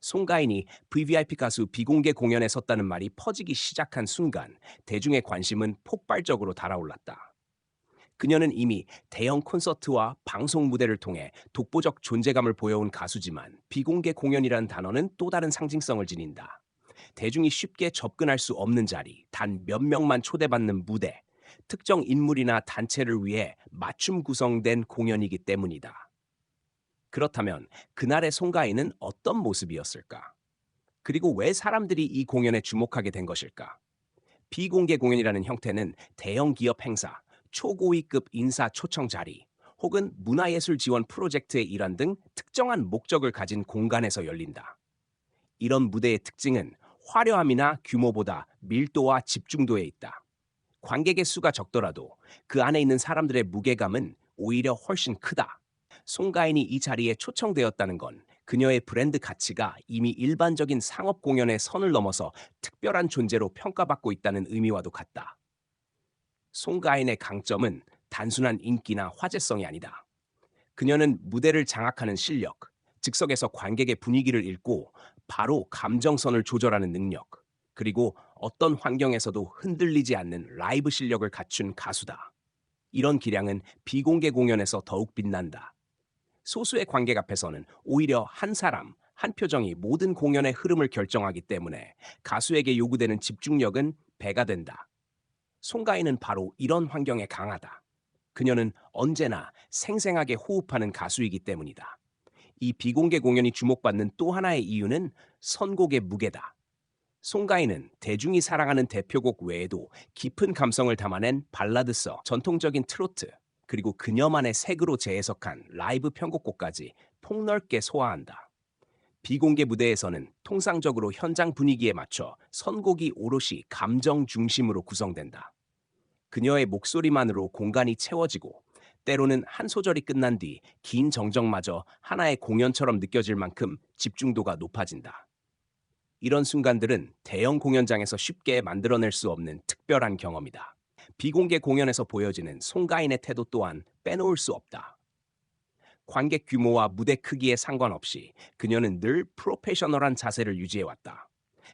송가인이 VVIP 가수 비공개 공연에 섰다는 말이 퍼지기 시작한 순간 대중의 관심은 폭발적으로 달아올랐다. 그녀는 이미 대형 콘서트와 방송 무대를 통해 독보적 존재감을 보여온 가수지만 비공개 공연이란 단어는 또 다른 상징성을 지닌다. 대중이 쉽게 접근할 수 없는 자리, 단 몇 명만 초대받는 무대, 특정 인물이나 단체를 위해 맞춤 구성된 공연이기 때문이다. 그렇다면 그날의 송가인은 어떤 모습이었을까? 그리고 왜 사람들이 이 공연에 주목하게 된 것일까? 비공개 공연이라는 형태는 대형 기업 행사, 초고위급 인사 초청 자리, 혹은 문화예술 지원 프로젝트의 일환 등 특정한 목적을 가진 공간에서 열린다. 이런 무대의 특징은 화려함이나 규모보다 밀도와 집중도에 있다. 관객의 수가 적더라도 그 안에 있는 사람들의 무게감은 오히려 훨씬 크다. 송가인이 이 자리에 초청되었다는 건 그녀의 브랜드 가치가 이미 일반적인 상업 공연의 선을 넘어서 특별한 존재로 평가받고 있다는 의미와도 같다. 송가인의 강점은 단순한 인기나 화제성이 아니다. 그녀는 무대를 장악하는 실력, 즉석에서 관객의 분위기를 읽고 바로 감정선을 조절하는 능력, 그리고 어떤 환경에서도 흔들리지 않는 라이브 실력을 갖춘 가수다. 이런 기량은 비공개 공연에서 더욱 빛난다. 소수의 관객 앞에서는 오히려 한 사람, 한 표정이 모든 공연의 흐름을 결정하기 때문에 가수에게 요구되는 집중력은 배가 된다. 송가인은 바로 이런 환경에 강하다. 그녀는 언제나 생생하게 호흡하는 가수이기 때문이다. 이 비공개 공연이 주목받는 또 하나의 이유는 선곡의 무게다. 송가인은 대중이 사랑하는 대표곡 외에도 깊은 감성을 담아낸 발라드서, 전통적인 트로트, 그리고 그녀만의 색으로 재해석한 라이브 편곡곡까지 폭넓게 소화한다. 비공개 무대에서는 통상적으로 현장 분위기에 맞춰 선곡이 오롯이 감정 중심으로 구성된다. 그녀의 목소리만으로 공간이 채워지고 때로는 한 소절이 끝난 뒤 긴 정적마저 하나의 공연처럼 느껴질 만큼 집중도가 높아진다. 이런 순간들은 대형 공연장에서 쉽게 만들어낼 수 없는 특별한 경험이다. 비공개 공연에서 보여지는 송가인의 태도 또한 빼놓을 수 없다. 관객 규모와 무대 크기에 상관없이 그녀는 늘 프로페셔널한 자세를 유지해왔다.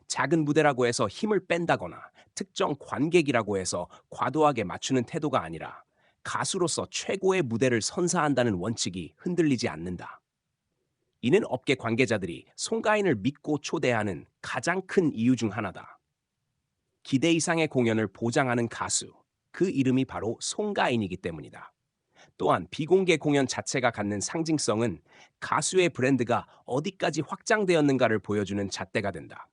작은 무대라고 해서 힘을 뺀다거나 특정 관객이라고 해서 과도하게 맞추는 태도가 아니라 가수로서 최고의 무대를 선사한다는 원칙이 흔들리지 않는다. 이는 업계 관계자들이 송가인을 믿고 초대하는 가장 큰 이유 중 하나다. 기대 이상의 공연을 보장하는 가수, 그 이름이 바로 송가인이기 때문이다. 또한 비공개 공연 자체가 갖는 상징성은 가수의 브랜드가 어디까지 확장되었는가를 보여주는 잣대가 된다.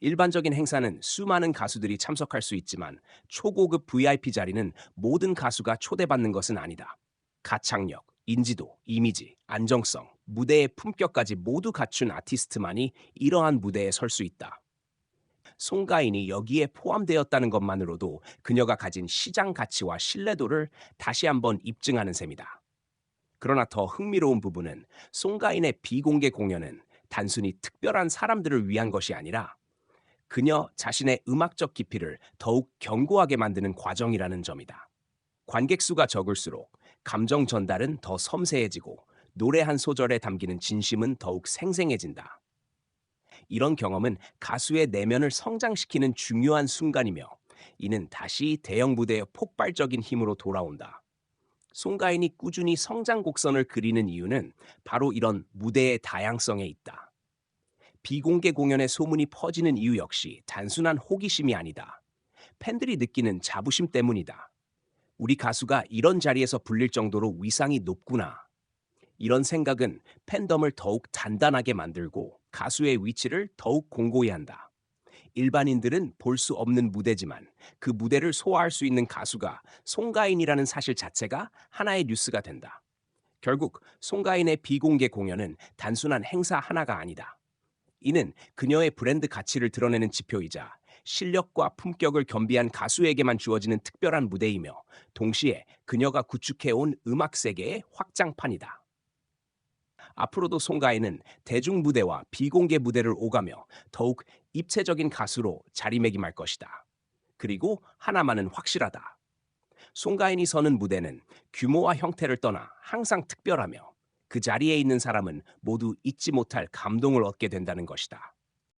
일반적인 행사는 수많은 가수들이 참석할 수 있지만 초고급 VIP 자리는 모든 가수가 초대받는 것은 아니다. 가창력, 인지도, 이미지, 안정성, 무대의 품격까지 모두 갖춘 아티스트만이 이러한 무대에 설 수 있다. 송가인이 여기에 포함되었다는 것만으로도 그녀가 가진 시장 가치와 신뢰도를 다시 한번 입증하는 셈이다. 그러나 더 흥미로운 부분은 송가인의 비공개 공연은 단순히 특별한 사람들을 위한 것이 아니라 그녀 자신의 음악적 깊이를 더욱 견고하게 만드는 과정이라는 점이다. 관객 수가 적을수록 감정 전달은 더 섬세해지고 노래 한 소절에 담기는 진심은 더욱 생생해진다. 이런 경험은 가수의 내면을 성장시키는 중요한 순간이며 이는 다시 대형 무대의 폭발적인 힘으로 돌아온다. 송가인이 꾸준히 성장 곡선을 그리는 이유는 바로 이런 무대의 다양성에 있다. 비공개 공연의 소문이 퍼지는 이유 역시 단순한 호기심이 아니다. 팬들이 느끼는 자부심 때문이다. 우리 가수가 이런 자리에서 불릴 정도로 위상이 높구나. 이런 생각은 팬덤을 더욱 단단하게 만들고 가수의 위치를 더욱 공고히 한다. 일반인들은 볼 수 없는 무대지만 그 무대를 소화할 수 있는 가수가 송가인이라는 사실 자체가 하나의 뉴스가 된다. 결국 송가인의 비공개 공연은 단순한 행사 하나가 아니다. 이는 그녀의 브랜드 가치를 드러내는 지표이자 실력과 품격을 겸비한 가수에게만 주어지는 특별한 무대이며 동시에 그녀가 구축해온 음악 세계의 확장판이다. 앞으로도 송가인은 대중 무대와 비공개 무대를 오가며 더욱 입체적인 가수로 자리매김할 것이다. 그리고 하나만은 확실하다. 송가인이 서는 무대는 규모와 형태를 떠나 항상 특별하며 그 자리에 있는 사람은 모두 잊지 못할 감동을 얻게 된다는 것이다.